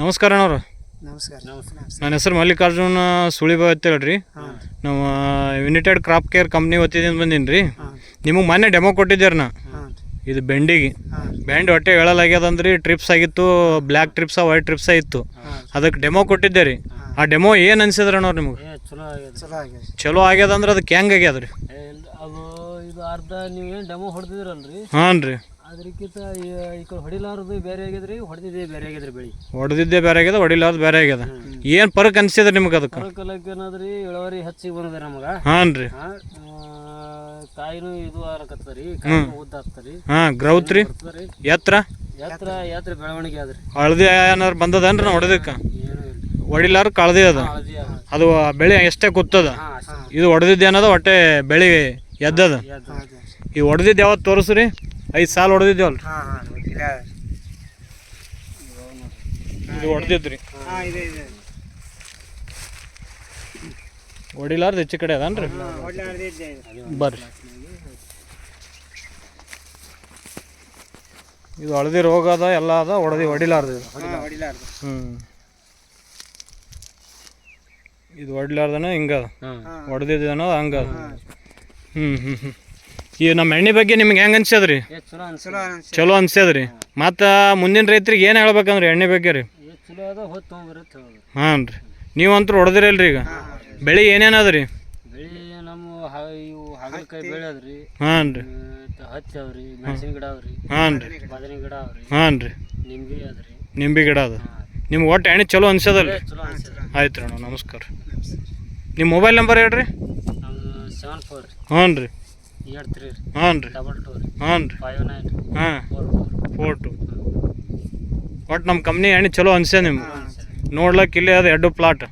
ನಮಸ್ಕಾರ ಅಣ್ಣವ್ರು. ನಮಸ್ಕಾರ. ನನ್ನ ಹೆಸರು ಮಲ್ಲಿಕಾರ್ಜುನ ಸುಳಿಬ ಅಂತ ಹೇಳ್ರಿ. ಹಾಂ. ನಾವು ಯುನೈಟೆಡ್ ಕ್ರಾಪ್ ಕೇರ್ ಕಂಪ್ನಿ ವತಿಯಿಂದ ಬಂದೀನಿ ರೀ ನಿಮಗೆ ಮೊನ್ನೆ ಡೆಮೋ ಕೊಟ್ಟಿದ್ದೀರಿ ನಾ. ಇದು ಬೆಂಡಿಗೆ. ಬ್ಯಾಂಡ್ ಬೆಂಡ್ ಹೊಟ್ಟೆ ಹೇಳಲಾಗ್ಯದಂದ್ರಿ ಟ್ರಿಪ್ಸ್ ಆಗಿತ್ತು ಬ್ಲ್ಯಾಕ್ ಟ್ರಿಪ್ಸ ವೈಟ್ ಟ್ರಿಪ್ಸ ಇತ್ತು ಅದಕ್ಕೆ ಡೆಮೋ ಕೊಟ್ಟಿದ್ದೆ ರೀ ಆ ಡೆಮೋ ಏನು ಅನ್ಸಿದ್ರಿ ಅಣ್ಣವ್ರು ನಿಮ್ಗೆ? ಚಲೋ ಆಗ್ಯದಂದ್ರೆ ಚಲೋ ಆಗ್ಯದ ಚಲೋ ಆಗ್ಯದ ಅಂದ್ರೆ ಅದಕ್ಕೆ ಹೆಂಗೆ ಆಗ್ಯದ ರೀ ಅದು ಇದು ಅರ್ಧ ನೀವು ಏನು ಡೆಮೋ ಹೊಡೆದಿದ್ರಲ್ರಿ? ಹಾಂ ರೀ ಅದ್ರಕ್ಕಿಂತ ಈ ಕಡೆ ಹೊಡಿಲಾರದು ಬೇರೆ ಆಗ್ಯದ್ರಿ ಹೊಡೆದಿದ್ದೆ ಬೇರೆ ಆಗಿದೆ ಬೆಳಿ. ಹೊಡೆದಿದ್ದೆ ಬೇರೆ ಆಗ್ಯದ ಹೊಡಿಲಾರ್ದು ಬೇರೆ ಆಗ್ಯದ. ಏನು ಪರಕ್ ಅನ್ಸಿದ್ರಿ ನಿಮ್ಗೆ ಅದಕ್ಕೆ? ಕಲಕ್ ಏನಾದ್ರಿ ಇಳುವರಿ ಹೆಚ್ಚಿಗೆ ಬಂದದ ನಮಗ. ಹಾಂ ರೀ. ಕಾಯಿನೂ ಇದು ಆರಕತ್ತರಿ ಕಾಯಿನೂ ಉದ್ದ ಆಗ್ತರಿ ಹಾಂ ಗ್ರೌತ್ ರೀ. ಎತ್ತರ ಎತ್ತರ ಎತ್ತರ ಬೆಳವಣಿಗೆ ಆದ್ರಿ. ಹಳದಿ ಏನಾರು ಬಂದದನ್ರಿ ನಾ ಹೊಡೆದಕ್ಕೆ? ಹೊಡಿಲಾರ ಕಳ್ದಿ ಅದ? ಅದು. ಬೆಳೆ ಎಷ್ಟೇ ಕುತ್ತದ? ಇದು ಹೊಡೆದಿದ್ದು ಏನದ ಹೊಟ್ಟೆ ಬೆಳೆ ಎದ್ದದ. ಈ ಹೊಡೆದಿದ್ದು ಯಾವತ್ತು ತೋರಿಸ್ರಿ? ಐದು ಸಾಲ ಹೊಡೆದಿದ್ದೇವಲ್ಲ ಹಾಂ ಹಾಂ ಇಲ್ಲ ಇದು ಹೊಡೆದಿದ್ರಿ? ಹಾಂ ಇದೆ ಇದೆ. ಹೊಡಿಲಾರ್ದು ಹೆಚ್ಚು ಕಡೆ ಅದನ್ರಿ? ಬರ್ರಿ. ಇದು ಹಳದಿ ರೋಗ ಅದ ಎಲ್ಲ ಅದ ಹೊಡೆದಿ ಹೊಡಿಲಾರ್ದು ಹ್ಞೂ ಇದು ಹೊಡಿಲಾರ್ದನ ಹಿಂಗದ. ಹಾ. ಹಾಂ ಹೊಡೆದಿದ್ದು ಅನ್ನೋದು ಹಂಗದ. ಹ್ಞೂ ಹ್ಞೂ ಹ್ಞೂ ಈ ನಮ್ಮ ಎಣ್ಣೆ ಬಗ್ಗೆ ನಿಮ್ಗೆ ಹೆಂಗೆ ಅನ್ಸ್ಯದ್ರಿ? ಚಲೋ ಅನ್ಸ ಚಲೋ ಅನ್ಸಿ ಚಲೋ ಅನ್ಸ್ಯದ್ರಿ. ಮತ್ತು ಮುಂದಿನ ರೈತರಿಗೆ ಏನು ಹೇಳ್ಬೇಕಂದ್ರೆ ಎಣ್ಣೆ ಬಗ್ಗೆ ರೀ? ಹಾಂ ರೀ. ನೀವಂತೂ ಹೊಡೆದಿರಲ್ರಿ ಈಗ. ಬೆಳೆ ಏನೇನದ ರೀ ಬೆಳಿ ನಮ್ಮ ಹ- ರೀ. ಹಾಂ ರೀ. ಹಾಂ ರೀ. ನಿಂಬೆ ಗಿಡ ಅದ. ನಿಮ್ಗೆ ಒಟ್ಟು ಎಣ್ಣೆ ಚಲೋ ಅನ್ಸದಲ್ರಿ ಏ ಚಲೋ ಅನ್ಸದ ಆಯ್ತು ರೀ ನಮಸ್ಕಾರ. ನಿಮ್ಮ ಮೊಬೈಲ್ ನಂಬರ್ ಹೇಳ್ರಿ? ಹ್ಞೂ ರೀ. ಏಟ್ ತ್ರೀ ರೀ. ಹಾಂ ರೀ. ಡಬಲ್ ಟೂ ರೀ. ಹಾಂ ರೀ. ಫೈವ್ ನೈನ್ ಹಾಂ ಫೋರ್ ಫೋರ್ ಫೋರ್ ಟು ಒಟ್ಟು ನಮ್ಮ ಕಂಪ್ನಿ ಎಣ್ಣೆ ಚಲೋ ಅನ್ಸ್ಯ ನಿಮ್ಗೆ? ನೋಡ್ಲಕ್ಕೆ ಇಲ್ಲೇ ಅದು ಎರಡು ಪ್ಲಾಟ್